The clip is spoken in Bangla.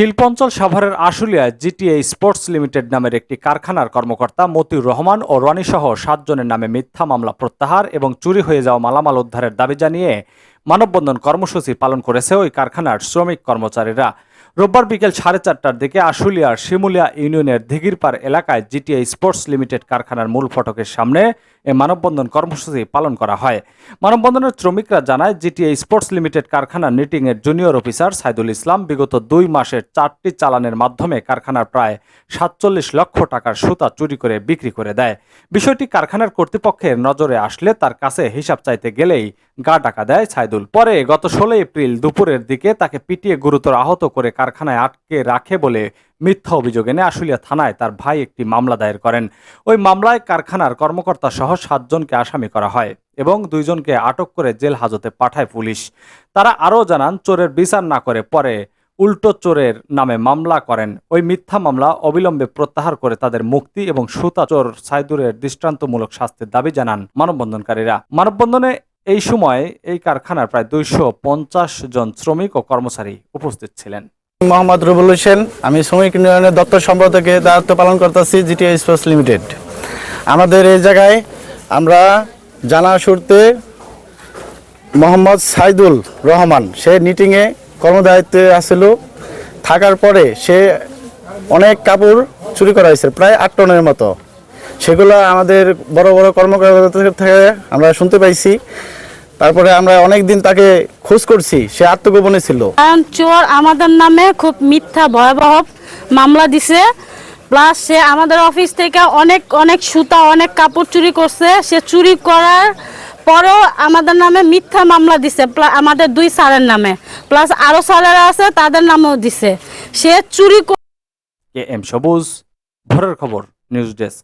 শিল্পাঞ্চল সাভারের আশুলিয়ায় জিটিএ স্পোর্টস লিমিটেড নামের একটি কারখানার কর্মকর্তা মতিউর রহমান ও রনি সহ সাতজনের নামে মিথ্যা মামলা প্রত্যাহার এবং চুরি হয়ে যাওয়া মালামাল উদ্ধারের দাবি জানিয়ে মানববন্ধন কর্মসূচি পালন করেছে ওই কারখানার শ্রমিক কর্মচারীরা। রোববার বিকেল সাড়ে চারটার দিকে আশুলিয়ার শিমুলিয়া ইউনিয়নের দিঘিরপাড় এলাকায় জিটিআই স্পোর্টস লিমিটেড কারখানার মূল ফটকের সামনে এ মানববন্ধন কর্মসূচি পালন করা হয়। মানববন্ধনের শ্রমিকরা জানায় জিটিআই স্পোর্টস লিমিটেড কারখানার নিটিংয়ের জুনিয়র অফিসার সাইদুল ইসলাম বিগত দুই মাসের চারটি চালানের মাধ্যমে কারখানার প্রায় সাতচল্লিশ লক্ষ টাকার সুতা চুরি করে বিক্রি করে দেয়। বিষয়টি কারখানার কর্তৃপক্ষের নজরে আসলে তার কাছে হিসাব চাইতে গেলেই গা টাকা দেয় সাইদুল। পরে গত ষোলো এপ্রিল দুপুরের দিকে তাকে পিটিয়ে গুরুতর আহত করে কারখানায় আটকে রাখে বলে মিথ্যা অভিযোগ এনে আশুলিয়া থানায় তার ভাই একটি মামলা দায়ের করেন। ওই মামলায় কারখানার কর্মকর্তা সহ সাতজনকে আসামি করা হয় এবং দুইজনকে আটক করে জেল হাজতে পাঠায় পুলিশ। তারা আরও জানান, চোরের বিচার না করে পরে উল্টো চোরের নামে মামলা করেন। ওই মিথ্যা মামলা অবিলম্বে প্রত্যাহার করে তাদের মুক্তি এবং সুতা চোর সাইদুরের দৃষ্টান্তমূলক শাস্তির দাবি জানান মানববন্ধনকারীরা। মানববন্ধনে এই সময় এই কারখানার প্রায় দুইশো পঞ্চাশ জন শ্রমিক ও কর্মচারী উপস্থিত ছিলেন। মোহাম্মদ রুবুল হোসেন। আমি শ্রমিক ইউনিয়নের দপ্তর সম্পাদকে দায়িত্ব পালন করতেছি জিটিআই স্পোর্টস লিমিটেড। আমাদের এই জায়গায় আমরা জানা সূত্রে মোহাম্মদ সাইদুল রহমান, সে নিটিংয়ে কর্মদায়িত্বে আসছিল থাকার পরে সে অনেক কাপড় চুরি করা হয়েছে, প্রায় আট টনের মতো। সেগুলো আমাদের বড় বড় কর্মকর্তা থেকে আমরা শুনতে পাইছি। তারপরে আমরা অনেক দিন তাকে খোঁজ করছি সে আত্মগোপনে ছিল। কারণ চোর আমাদের নামে খুব মিথ্যা ভয়াবহ মামলা দিছে। প্লাস সে আমাদের অফিস থেকে অনেক অনেক সুতা অনেক কাপড় চুরি করছে। সে চুরি করার পরেও আমাদের নামে মিথ্যা মামলা দিছে আমাদের দুই স্যারের নামে। প্লাস আরও স্যারেরা আছে তাদের নামেও দিছে। সে চুরি করে কে এম সবুজ ভোরের খবর নিউজ ডেস্ক।